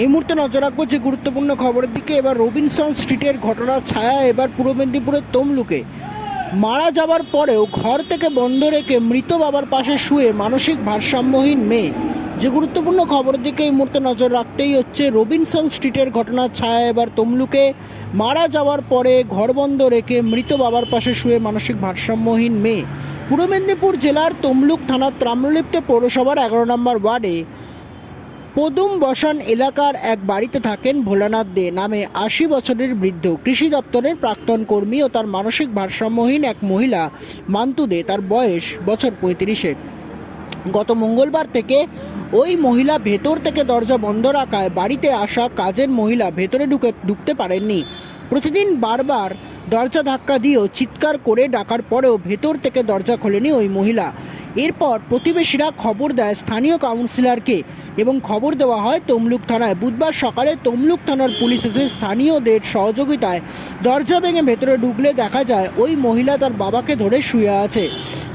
এই মুহূর্তে নজর রাখব যে গুরুত্বপূর্ণ খবরের দিকে এবার রবিনসন স্ট্রিটের ঘটনার ছায়া এবার পূর্ব মেদিনীপুরের তমলুকে। মারা যাবার পরেও ঘর থেকে বন্ধ রেখে মৃত বাবার পাশে শুয়ে মানসিক ভারসাম্যহীন মেয়ে। যে গুরুত্বপূর্ণ খবরের দিকে এই মুহূর্তে নজর রাখতেই হচ্ছে রবিনসন স্ট্রিটের ঘটনার ছায়া এবার তমলুকে। মারা যাওয়ার পরে ঘর বন্ধ রেখে মৃত বাবার পাশে শুয়ে মানসিক ভারসাম্যহীন মেয়ে। পূর্ব মেদিনীপুর জেলার তমলুক থানার ত্রাম্রলিপ্ত পৌরসভার এগারো নম্বর ওয়ার্ডে পদুম বসান এলাকার এক বাড়িতে থাকেন ভোলানাথ দে নামে আশি বছরের বৃদ্ধ। কৃষি দপ্তরের প্রাক্তন কর্মী ও তার মানসিক ভারসাম্যহীন এক মহিলা মান্তু দে তার বয়স বছর পঁয়ত্রিশের। গত মঙ্গলবার থেকে ওই মহিলা ভেতর থেকে দরজা বন্ধ রাখায় বাড়িতে আসা কাজের মহিলা ভেতরে ঢুকে ঢুকতে পারেননি। প্রতিদিন বারবার দরজা ধাক্কা দিয়েও চিৎকার করে ডাকার পরেও ভেতর থেকে দরজা খোলেনি ওই মহিলা। এরপর প্রতিবেশীরা খবর দেয় স্থানীয় কাউন্সিলরকে এবং খবর দেওয়া হয় তমলুক থানায়। বুধবার সকালে তমলুক থানার পুলিশ এসে স্থানীয়দের সহযোগিতায় দরজা ভেঙে ভেতরে ঢুকলে দেখা যায় ওই মহিলা তার বাবাকে ধরে শুয়ে আছে।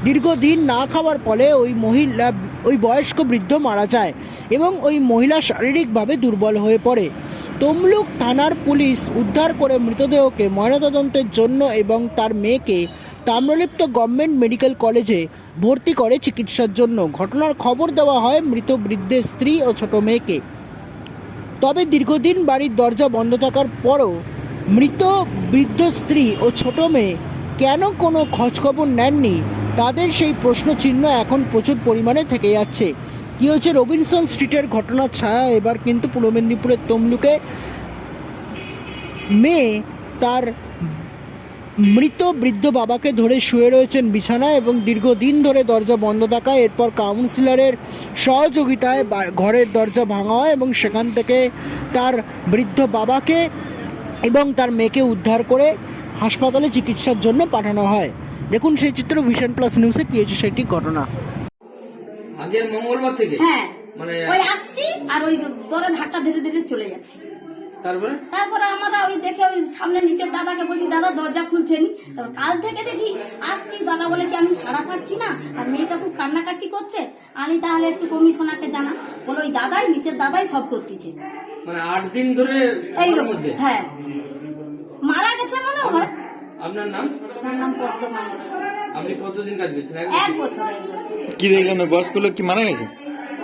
দীর্ঘদিন না খাওয়ার ফলে ওই মহিলা, ওই বয়স্ক বৃদ্ধ মারা যায় এবং ওই মহিলা শারীরিকভাবে দুর্বল হয়ে পড়ে। তমলুক থানার পুলিশ উদ্ধার করে মৃতদেহকে ময়নাতদন্তের জন্য এবং তার মেয়েকে তাম্রলিপ্ত গভর্নমেন্ট মেডিকেল কলেজে ভর্তি করে চিকিৎসার জন্য। ঘটনার খবর দেওয়া হয় মৃত বৃদ্ধের স্ত্রী ও ছোট মেয়েকে। তবে দীর্ঘদিন বাড়ির দরজা বন্ধ থাকার পরও মৃত বৃদ্ধ স্ত্রী ও ছোট মেয়ে কেন কোনো খোঁজখবর নেননি? তাদের সেই প্রশ্ন চিহ্ন এখন প্রচুর পরিমাণে থেকে যাচ্ছে। কি হচ্ছে রবিনসন স্ট্রিটের ঘটনার ছায়া। এবার কিন্তু পূর্ব মেদিনীপুরের তমলুকে মেয়ে তার মৃত বৃদ্ধ বাবাকে ধরে শুয়ে রয়েছেন বিছানায় এবং দীর্ঘদিন ধরে দরজা বন্ধ থাকায় এরপর কাউন্সিলরের সহযোগিতায় ঘরের দরজা ভাঙা হয় এবং সেখান থেকে তার বৃদ্ধ বাবাকে এবং তার মেয়েকে উদ্ধার করে হাসপাতালে চিকিৎসার জন্য পাঠানো হয়। দেখুন সেই চিত্র ভিশন প্লাস নিউজে কী হয়েছে সেটি ঘটনা। আগের মঙ্গলবার থেকে? হ্যাঁ। মানে ওই আসছি আর ওই দরে ধাক্কা ধীরে ধীরে চলে যাচ্ছি। তারপরে? তারপরে আমরা ওই দেখে ওই সামনে নিচের দাদাকে বলছি দাদা দরজা খুলছেন? তারপর কাল থেকে দেখি আসছি। দাদা বলে কি আমি সাড়া পাচ্ছি না? আর মেয়েটা খুব কান্নাকাটি করছে। আমি তাহলে একটু কমিশনারকে জানা বলে ওই দাদাই নিচের দাদাই সব করতেছে। মানে আট দিন ধরে এই মধ্যে? হ্যাঁ। মারা গেছে মনে হয়। আপনার নাম? ওনার নাম পদ্মমাই আপনি কতদিন কাজ করছেন? এক বছর কি দেখলেন? বয়স্ক লোক কি মারা গেছে?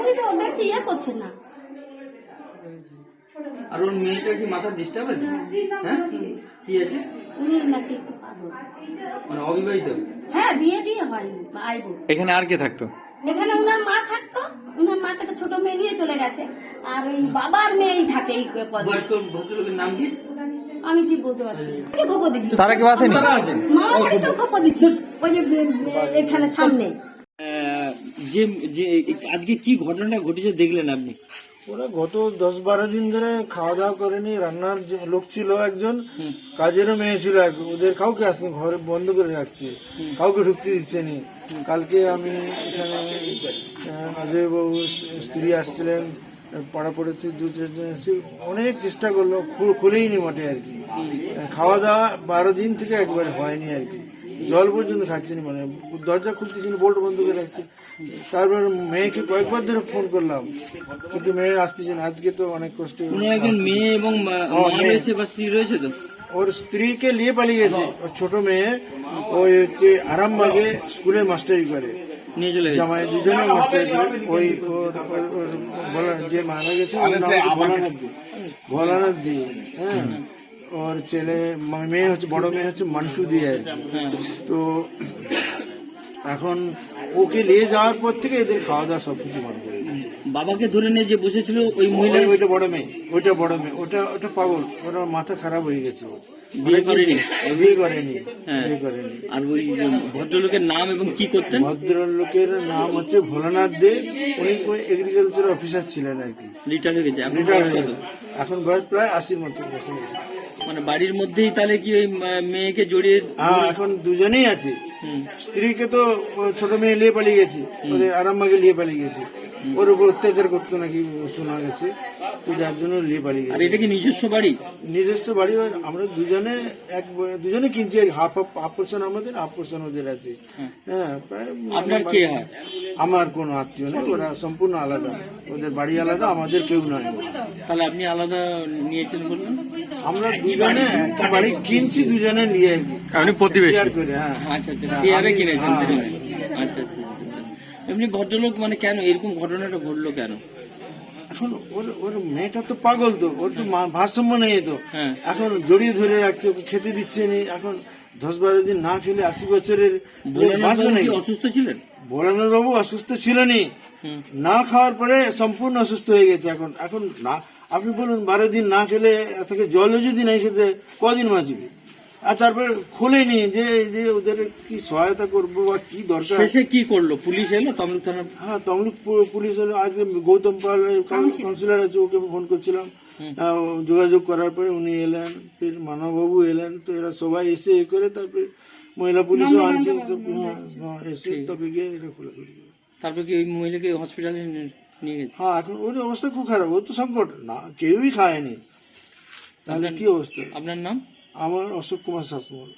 উনি তো দেখছি ইয়ে করছেন না। আর ওর মেয়েটা কি মাথার ডিস্টার্ব আছে হ্যাঁ? কি আছে? উনি নাকি মানে অবিবাহিত? হ্যাঁ বিয়ে দিয়ে আইবো এখানে আর কে থাকতো? এখানে উনার মা থাকতো। উনার মা থেকে ছোট মেয়ে নিয়ে চলে গেছে। আর ওই বাবার মেয়েই থাকে এই পদে। বয়স্ক ভদ্রলোকের নাম কি? আমি কি বলতে পারছি না। খবর দিচ্ছি তারা কেউ আসেনি? তারা আছেন খবর দিচ্ছি ওই যে এখানে সামনে। যে যে আজকে কি ঘটনাটা ঘটেছে দেখলেন আপনি? ওরা গত দশ বারো দিন ধরে খাওয়া দাওয়া করেনি রান্নার লোক ছিল একজন কাজেরও মেয়ে ছিল এক ওদের কাউকে আসতে ঘরে বন্ধ করে রাখছে কাউকে ঢুকতে দিচ্ছে নি। কালকে আমি এখানে অজয় বাবু স্ত্রী আসছিলেন পাড়া পড়েছি দু চারজন অনেক চেষ্টা করল খু- খুলেইনি মোটে আর কি। খাওয়া দাওয়া বারো দিন থেকে একবার হয়নি আর কি। জল পর্যন্ত খাচ্ছি না মানে দরজা খুলতেছি না বোল্ট বন্ধ করে রাখছি। তারপর মেয়েকে কয়েকবার ধরে ফোন করলাম কিন্তু মেয়ে আসতেছে না। আজকে তো অনেক কষ্ট একজন মেয়ে এবং স্ত্রী রয়েছে তো? ওর স্ত্রীকে নিয়ে পালিয়ে গেছে। ওর ছোট মেয়ে ওই হচ্ছে আরামবাগে স্কুলে মাস্টারি করে। নিয়ে জামাই দুজনে মাস্টারি করে। ওই ওর যে মারা গেছে ভোলানাথ দি। ভোলানাথ দি হ্যাঁ। ওর ছেলে মেয়ে হচ্ছে বড় মেয়ে হচ্ছে মানসু দি আর কি। হ্যাঁ তো এখন ওকে নিয়ে যাওয়ার পর থেকে এদের খাওয়া দাওয়া সবকিছু বন্ধ বাবাকে ধরে নিয়ে যে বসেছিল ওই মহিলা ওইটা বড় মেয়ে ওইটা বড় মেয়ে ওটা ওটা পাগল ওটা মাথা খারাপ হয়ে গেছে বিয়ে করেনি বিয়ে করেনি হ্যাঁ। বিয়ে করেনি আর ওই ভদ্রলোকের নাম এবং কি করতেন ভদ্রলোকের নাম হচ্ছে ভোলানাথ দে উনি এগ্রিকালচার অফিসার ছিলেন আর কি রিটায়ার হয়ে গেছে এখন বয়স কত? গেছে। এখন বয়স প্রায় আশির মতো বসে গেছে মানে বাড়ির মধ্যেই তাহলে কি ওই মেয়েকে জড়িয়ে হ্যাঁ এখন দুজনেই আছে। স্ত্রীকে তো ছোট মেয়ে নিয়ে পালিয়ে গেছে। ওদের আরামবাগে নিয়ে পালিয়ে গেছে। ওর উপর অত্যাচার করতো নাকি শোনা গেছে। তো যার জন্য নিয়ে পালিয়ে আর গেছে এটা কি নিজস্ব বাড়ি? নিজস্ব বাড়ি আমরা দুজনে এক দুজনে কিনছি হাফ হাফ হাফ পোর্শন আমাদের হাফ পোর্শন ওদের আছে। হ্যাঁ। প্রায় আপনার কে আমার কোনো আত্মীয় নেই ওরা সম্পূর্ণ আলাদা। ওদের বাড়ি আলাদা আমাদের কেউ নয় তাহলে আপনি আলাদা নিয়েছেন বললেন আমরা দুজনে একটা বাড়ি কিনছি দুজনে নিয়ে আপনি প্রতিবেশী। হ্যাঁ। আচ্ছা আচ্ছা শেয়ারে কিনেছেন হ্যাঁ। সেটা আচ্ছা আচ্ছা আচ্ছা আচ্ছা। এমনি ভদ্রলোক মানে কেন? এরকম ঘটনাটা ঘটলো কেন? এখন ওর ওর মেয়েটা তো পাগল তো ওর তো ভারসাম্য নেই তো। হ্যাঁ। এখন জড়িয়ে ধরে রাখছে ওকে খেতে দিচ্ছে নি। এখন দশ বারো দিন না খেলে আশি বছরের লোক বাঁচবে নাকি? অসুস্থ ছিলেন? ভোলানাথ বাবু অসুস্থ ছিলেনই না। খাওয়ার পরে সম্পূর্ণ অসুস্থ হয়ে গেছে এখন। এখন না আপনি বলুন বারো দিন না খেলে থেকে জলও যদি নাই খেতে কদিন বাঁচবে? আর তারপরে খোলেনি যে যে ওদের কি সহায়তা করব বা কি দরকার? শেষে কি করল? পুলিশ এলো? তমলুক থানার হ্যাঁ তমলুক পুলিশ হলো আজকে গৌতম পাল কাউন্সিলর আছে ওকে ফোন করছিলাম। যোগাযোগ করার পরে উনি এলেন ফির মানববাবু এলেন। তো এরা সবাই এসে এ করে তারপরে মহিলা পুলিশও আনছে। হ্যাঁ, হ্যাঁ, এসে তবে গিয়ে এটা খোলাখুলি করে। তারপর কি ওই মহিলাকে হসপিটালে নিয়ে গেছে? হ্যাঁ এখন ওর অবস্থা খুব খারাপ। ও তো সংকট। না কেউই খায়নি। তাহলে কি অবস্থা? আপনার নাম? আমার অশোক কুমার শাসমল।